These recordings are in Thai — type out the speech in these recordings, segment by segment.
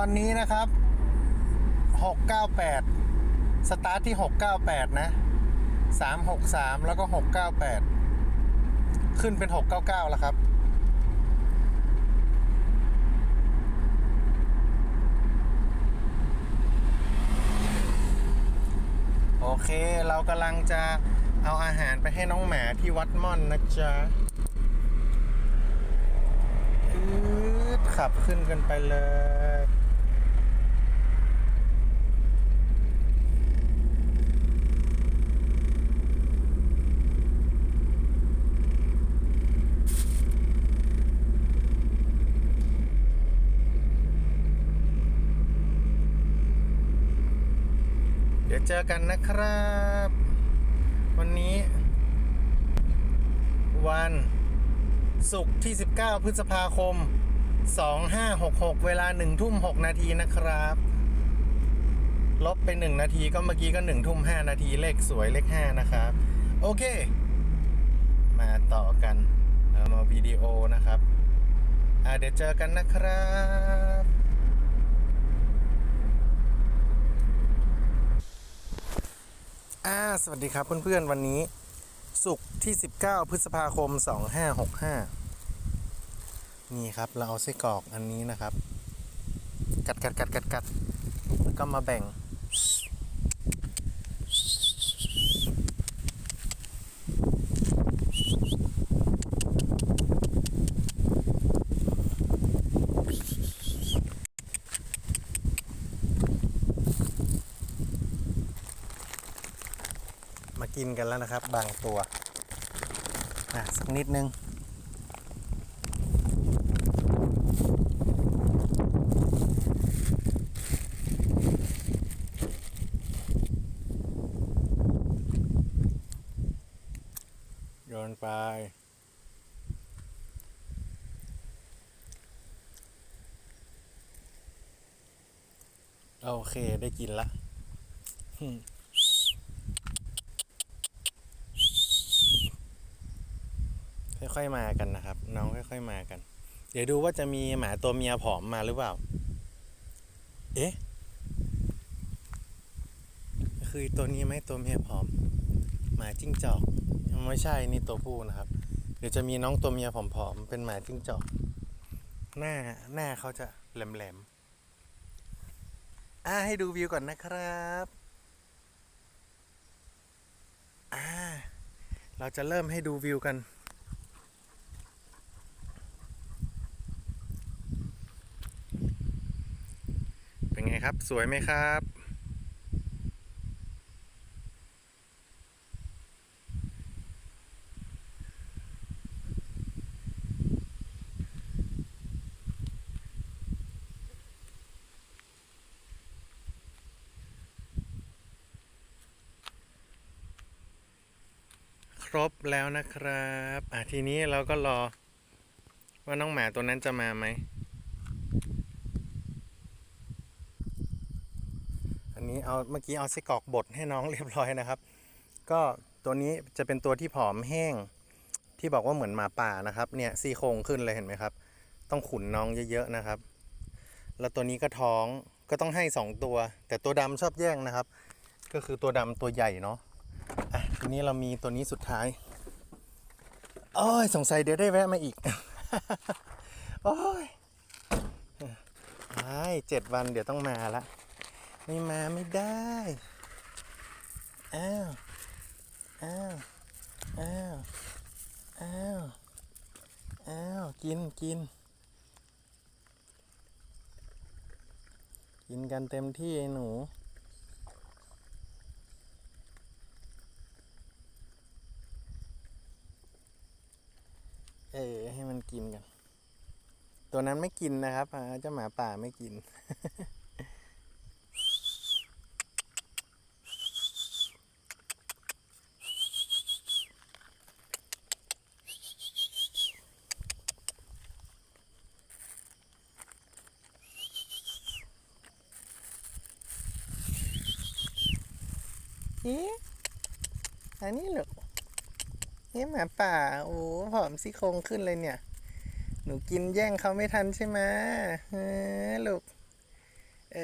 อนนี้นะครับ 698 สตาร์ทที่ 698 นะ 363 แล้วก็ 698 ขึ้นเป็น 699 แล้วครับโอเคเรากำลังจะเอาอาหารไปให้น้องหมาที่วัดม่อนนะจ๊ะขับขึ้นกันไปเลย เดี๋ยวเจอกันนะครับ วันนี้ วันศุกร์ที่ 19 พฤษภาคม 2566 เวลา1ทุ่ม 6 นาทีนะครับ ลบไป 1 นาทีก็เมื่อกี้ก็1ทุ่ม 5 นาทีเลขสวยเลข 5 นะครับ โอเค มาต่อกันเอามาวิดีโอนะครับ เดี๋ยวเจอกันนะครับ อ่าสวัสดีครับเพื่อนๆ วันนี้ศุกร์ที่ 19 พฤษภาคม 2565 นี่ครับ เราเอาไส้กรอกอันนี้นะครับ กัดกัดกัดกัดกัดแล้วก็มาแบ่ง มา กินกันแล้วนะครับ บางตัวอะสักนิดนึงโยนไปโอเคได้กินละ ค่อยๆมากันนะครับ น้องค่อย ๆมากัน เดี๋ยวดูว่าจะมีหมาตัวเมียผอมมาหรือเปล่า เอ๊ะ คือตัวนี้ไหมตัวเมียผอม หมาจิ้งจอก ไม่ใช่นี่ตัวผู้นะครับ เดี๋ยวจะมีน้องตัวเมียผอมๆเป็นหมาจิ้งจอก หน้าหน้าเขาจะแหลมๆอ่าให้ดูวิวก่อนนะครับอ่าเราจะเริ่มให้ดูวิวกัน เป็นไงครับ สวยไหมครับ ครบแล้วนะครับ อะทีนี้เราก็รอว่าน้องหมาตัวนั้นจะมาไหม นี้เอาเมื่อกี้เอาไส้กรอกบดให้น้องเรียบร้อยนะครับ ก็ตัวนี้จะเป็นตัวที่ผอมแห้ง ที่บอกว่าเหมือนหมาป่านะครับเนี่ยซี่โครงขึ้นเลยเห็นไหมครับ ต้องขุนน้องเยอะๆนะครับ แล้วตัวนี้ก็ท้องก็ต้องให้สองตัว แต่ตัวดำชอบแย่งนะครับ ก็คือตัวดำตัวใหญ่เนาะอะทีนี้เรามีตัวนี้สุดท้ายโอ้ยสงสัยเดี๋ยวได้แวะมาอีกโอ้ยไอ้เจ็ดวันเดี๋ยวต้องมาละ ไม่มาไม่ได้ อ้าว อ้าว อ้าว อ้าว อ้าว กินกิน กินกันเต็มที่ไอ้หนูเออให้มันกินกัน ตัวนั้นไม่กินนะครับเจ้าหมาป่าไม่กิน เอ๊ะ อันนี้เหรอเอ๊ะหมาป่า โอ้ผอมซี่โครงขึ้นเลยเนี่ย หนูกินแย่งเขาไม่ทันใช่ไหมเออลูก เอ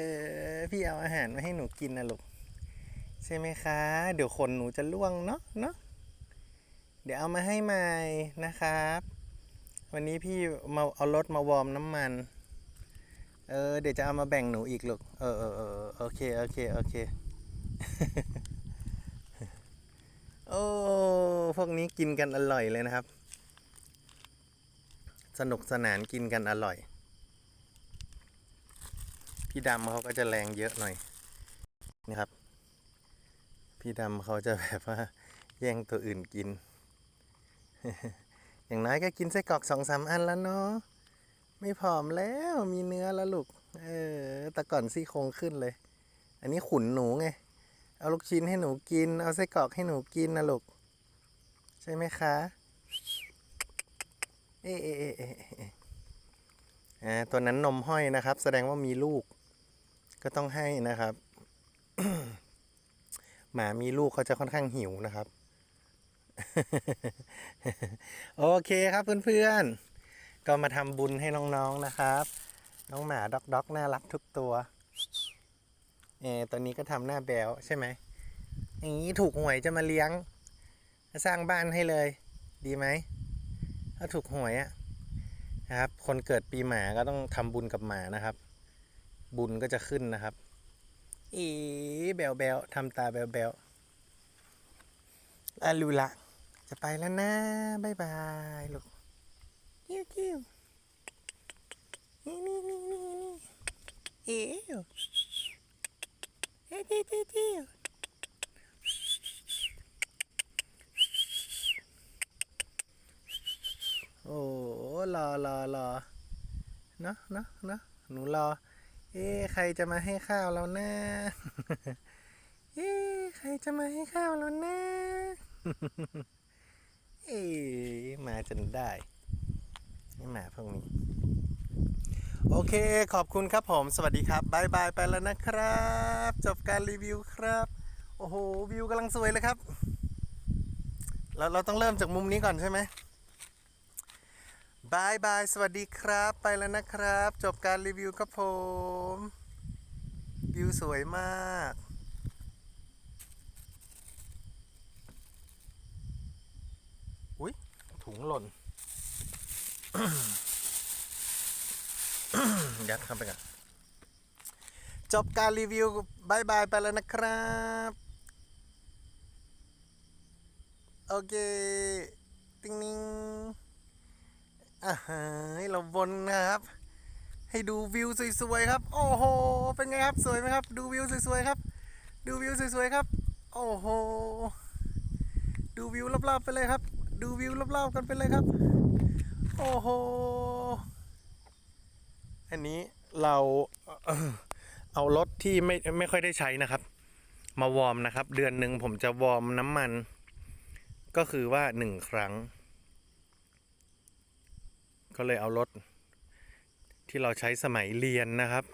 อ พี่เอาอาหารมาให้หนูกินนะลูก ใช่ไหมคะ เดี๋ยวขนหนูจะล่วงเนาะเนาะ เดี๋ยวเอามาให้ใหม่นะครับ วันนี้พี่มาเอารถมาวอร์มน้ำมัน เออ เดี๋ยวจะเอามาแบ่งหนูอีกลูก เออเออเออโอเค โอเค โอเค อ้พวกนี้กินกันอร่อยเลยนะครับ สนุกสนานกินกันอร่อย พี่ดำเขาก็จะแรงเยอะหน่อยนะครับ พี่ดำเขาจะแบบว่าแย่งตัวอื่นกิน อย่างน้อยก็กินไส้กรอกสองสามอันแล้วเนาะไม่ผอมแล้วมีเนื้อแล้วลูก เออแต่ก่อนซี่โครงขึ้นเลย อันนี้ขุนหนูไง เอาลูกชิ้นให้หนูกิน เอาไส้กรอกให้หนูกินนะลูก ใช่ไหมคะ เอเอเอเอเอตัวนั้นนมห้อยนะครับ แสดงว่ามีลูก ก็ต้องให้นะครับ หมามีลูกเขาจะค่อนข้างหิวนะครับ โอเคครับเพื่อนๆ ก็มาทำบุญให้น้องๆนะครับ น้องหมาด็อกด็อกน่ารักทุกตัว เออตัวนี้ก็ทำหน้าแบวใช่ไหมอย่างนี้ถูกหวยจะมาเลี้ยงสร้างบ้านให้เลย ดีไหมถ้าถูกหวยอะนะครับ คนเกิดปีหมาก็ต้องทำบุญกับหมานะครับ บุญก็จะขึ้นนะครับ อีแบวแบวทำตาแบวแบวอาลูละจะไปแล้วนะบายบายลูกกิ้วกิ้วนี่นี่นี่นี่นี่เอ๋ วเอ๊ะเอ๊ะเอ๊ะเอ๊ะโอ้รอรอรอเนอะเนอะเนอะหนูรอ เอ๊ใครจะมาให้ข้าวเราแนะเอ๊ใครจะมาให้ข้าวเราแนะเอ๊มาจนได้ นี่หมาพวกนี้ โอเค ขอบคุณครับผม สวัสดีครับบายบายไปแล้วนะครับ จบการรีวิวครับ โอ้โห วิวกำลังสวยเลยครับ เราเราต้องเริ่มจากมุมนี้ก่อนใช่ไหมบายบาย สวัสดีครับ ไปแล้วนะครับ จบการรีวิวครับผม วิวสวยมากอุ้ยถุงหล่น ยัดเข้าไปก่อนจบการรีวิวบายบายไปแล้วนะครับ โอเค ติ๊งนิงอ่าฮะเราวนนะครับ ให้ดูวิวสวยๆครับ โอ้โห เป็นไงครับสวยไหมครับ ดูวิวสวยๆครับ ดูวิวสวยๆครับ โอ้โห ดูวิวรอบๆไปเลยครับ ดูวิวรอบๆกันไปเลยครับ โอ้โห อันนี้เราเอ่อเอารถที่ไม่ไม่ค่อยได้ใช้นะครับ มาวอร์มนะครับ เดือนหนึ่งผมจะวอร์มน้ำมัน ก็คือว่าหนึ่งครั้ง ก็เลยเอารถที่เราใช้สมัยเรียนนะครับ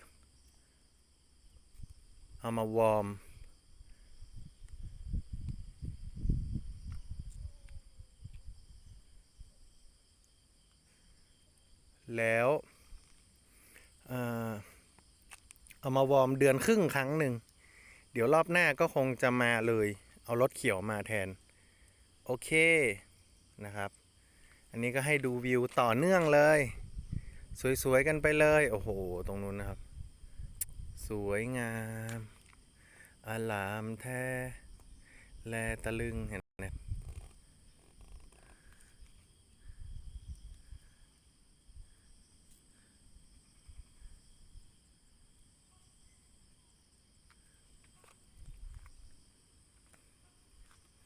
เอามาวอร์มแล้ว เอามาวอร์มเดือนครึ่งครั้งหนึ่ง เดี๋ยวรอบหน้าก็คงจะมาเลย เอารถเขียวมาแทน โอเคนะครับ อันนี้ก็ให้ดูวิวต่อเนื่องเลย สวยๆกันไปเลย โอ้โห ตรงนู้นนะครับ สวยงาม อลามแท้ แลตะลึงเห็น